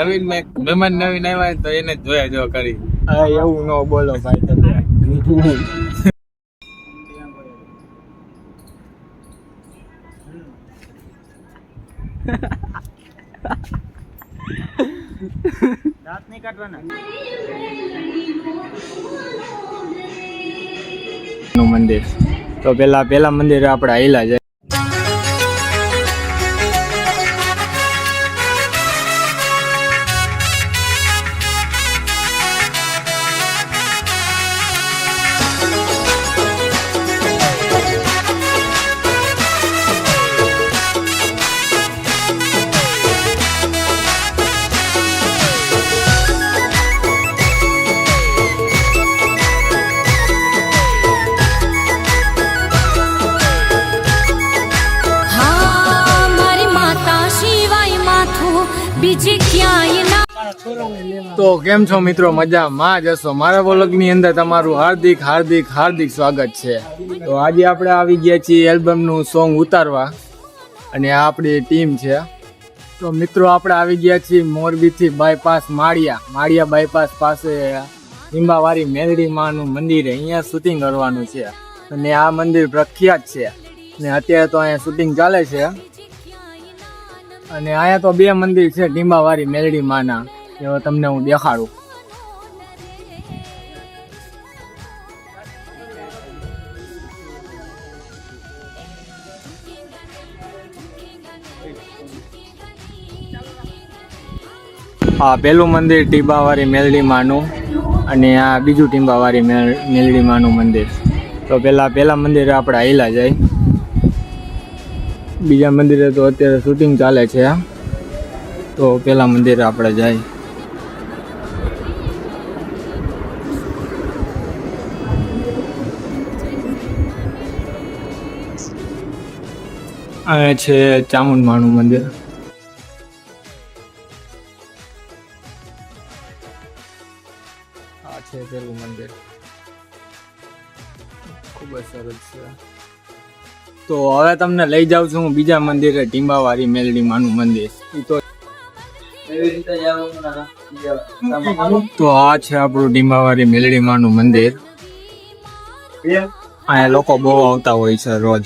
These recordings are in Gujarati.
નવીન મહેમાન નવીન આવ્યા તો એને જ જોયા જો કરી. હા એવું ન બોલો ભાઈ તમે. દાંત નહીં કાઢવાના નું મંદિર. તો પેલા પેલા મંદિર આપણે આયલા જાય તો કેમ છો મિત્રો? મજામાં જશો મારા વ્લોગની અંદર તમારું હાર્દિક હાર્દિક હાર્દિક સ્વાગત છે. તો આજે આપણે આવી ગયા છીએ એલ્બમનું સોંગ ઉતારવા અને આ આપણી ટીમ છે. તો મિત્રો, આપણે આવી ગયા છીએ મોરબીથી બાયપાસ માળિયા. માળિયા બાયપાસ પાસે લીંબાવારી મેલડી માનું મંદિર અહીંયા શૂટિંગ કરવાનું છે. અને આ મંદિર પ્રખ્યાત છે. અને અત્યારે તો અહીંયા શૂટિંગ ચાલે છે. અને અહીંયા તો બે મંદિર છે ટીંબાવાળી મેલડી માના એવો તમને હું દેખાડું. આ પેલું મંદિર ટીંબાવાળી મેલડીમાનું અને આ બીજું ટીંબાવાળી મેલ- મેલડીમાનું મંદિર. તો પેલા પેલા મંદિરે આપણે આવેલા જાય. બીજા મંદિરે તો અત્યારે શૂટિંગ ચાલે છે. તો પેલા મંદિરે આપણે જાય. આ છે ચામુંડમાનું મંદિર. આ છે પેલું મંદિર. ખૂબ જ સરસ છે. તો હવે તમને લઈ જાઉં છું હું બીજા મંદિરે ટીંબાવાળી મેલડી માનું મંદિર. તો તો આ છે આપણું ટીંબાવાળી મેલડી માનું મંદિર. અહીંયા લોકો બહુ આવતા હોય છે રોજ.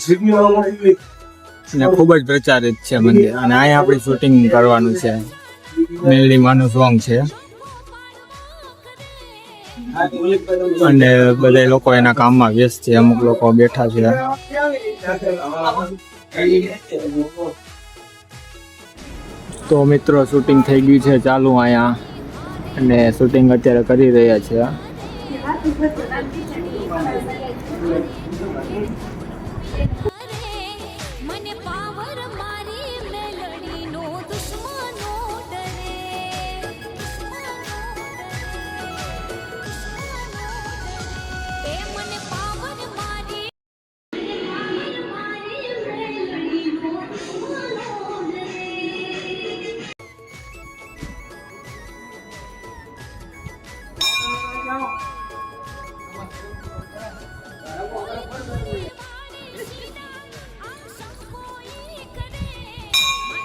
અને ખૂબ જ પ્રચારિત છે મંદિર. અને અહીંયા આપણે શૂટિંગ કરવાનું છે. મેલડી માનું સોંગ છે. અને બધા લોકો એના કામમાં વ્યસ્ત છે. અમુક લોકો બેઠા છે. તો મિત્રો શૂટિંગ થઈ ગયું છે ચાલુ અહીંયા. અને શૂટિંગ અત્યારે કરી રહ્યા છે.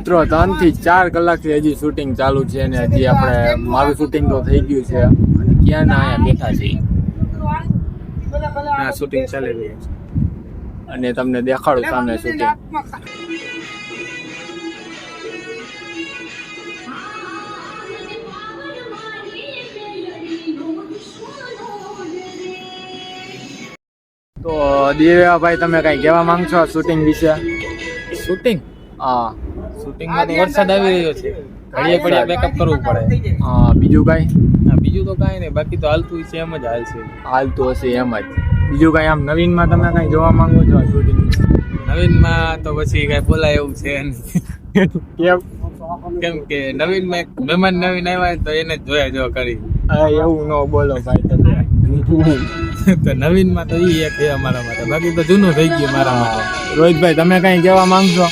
મિત્રો ત્રણથી ચાર કલાકથી હજી શૂટિંગ ચાલુ છે અને હજી આપણે મારું શૂટિંગ તો થઈ ગયું છે. અને ક્યાં ના અહીંયા બેઠા છે આ શૂટિંગ ચાલી રહી છે. અને તમને દેખાડું સામે શૂટિંગ તો દિવ્યાભાઈ તમે કઈ કહેવા માંગશો શૂટિંગ વિશે? શૂટિંગ હા. શૂટિંગમાં તો વરસાદ આવી રહ્યો છે. ઘડીએ ઘડીએ બેકઅપ કરવું પડે. હા બીજું કઈ? હા, બીજું તો કાંઈ નહીં. બાકી તો હાલતું છે એમ જ હાલશે હાલતું હશે એમ જ. બીજું કઈ આમ નવીનમાં તમે કઈ જોવા માંગો છો શૂટિંગ? નવીનમાં તો પછી કઈ બોલાય એવું છે નહીં. કેમ? કેમ કે નવીનમાં એક મહેમાન નવીન આવ્યા તો એને જ જોયા જો કરી. હા, એવું ન બોલો ભાઈ તમે. તો નવીનમાં તો એ એક છે અમારા માટે. બાકી તો જૂનું થઈ ગયું મારા માટે. રોહિતભાઈ તમે કઈ કહેવા માંગશો?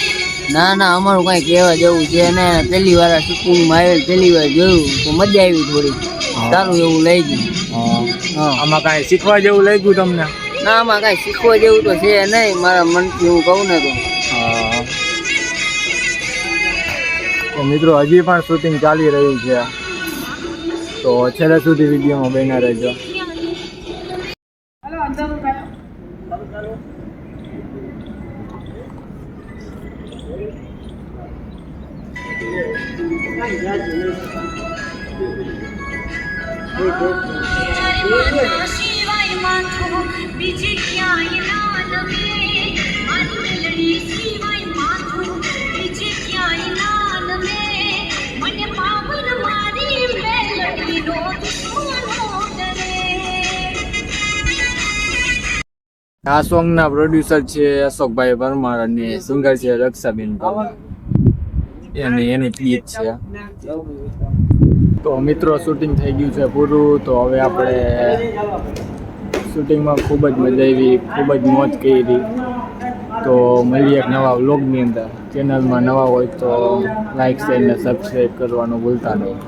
ના ના અમારું કઈ કહેવા જેવું છે ને પહેલી વાર શૂટિંગમાં આવેલ પહેલી વાર જોયું તો મજા આવી થોડી. સારું એવું લઈ ગયું. આમાં કઈ શીખવા જેવું લાગ્યું તમને? ના આમાં કઈ શીખવા જેવું તો છે નહીં મારા મનથી હું કહું ને તો. તો મિત્રો હજી પણ શૂટિંગ ચાલી રહ્યું છે. તો છેલ્લે સુધી વિડીયોમાં બેના રહેજો. બીજી ક્યાંય ના પ્રોડ્યુસર છે અશોકભાઈ પરમાર અને સિંગર છે રક્ષાબેન પરમાર. એની એની ગીત છે તો મિત્રો શૂટિંગ થઈ ગયું છે પૂરું. તો હવે આપણે શૂટિંગમાં ખૂબ જ મજા આવી ખૂબ જ મોજ કરી. તો મળીએ એક નવા વ્લોગની અંદર. ચેનલમાં નવા હોય તો લાઇક શેર ને સબસ્ક્રાઈબ કરવાનું ભૂલતા નહીં.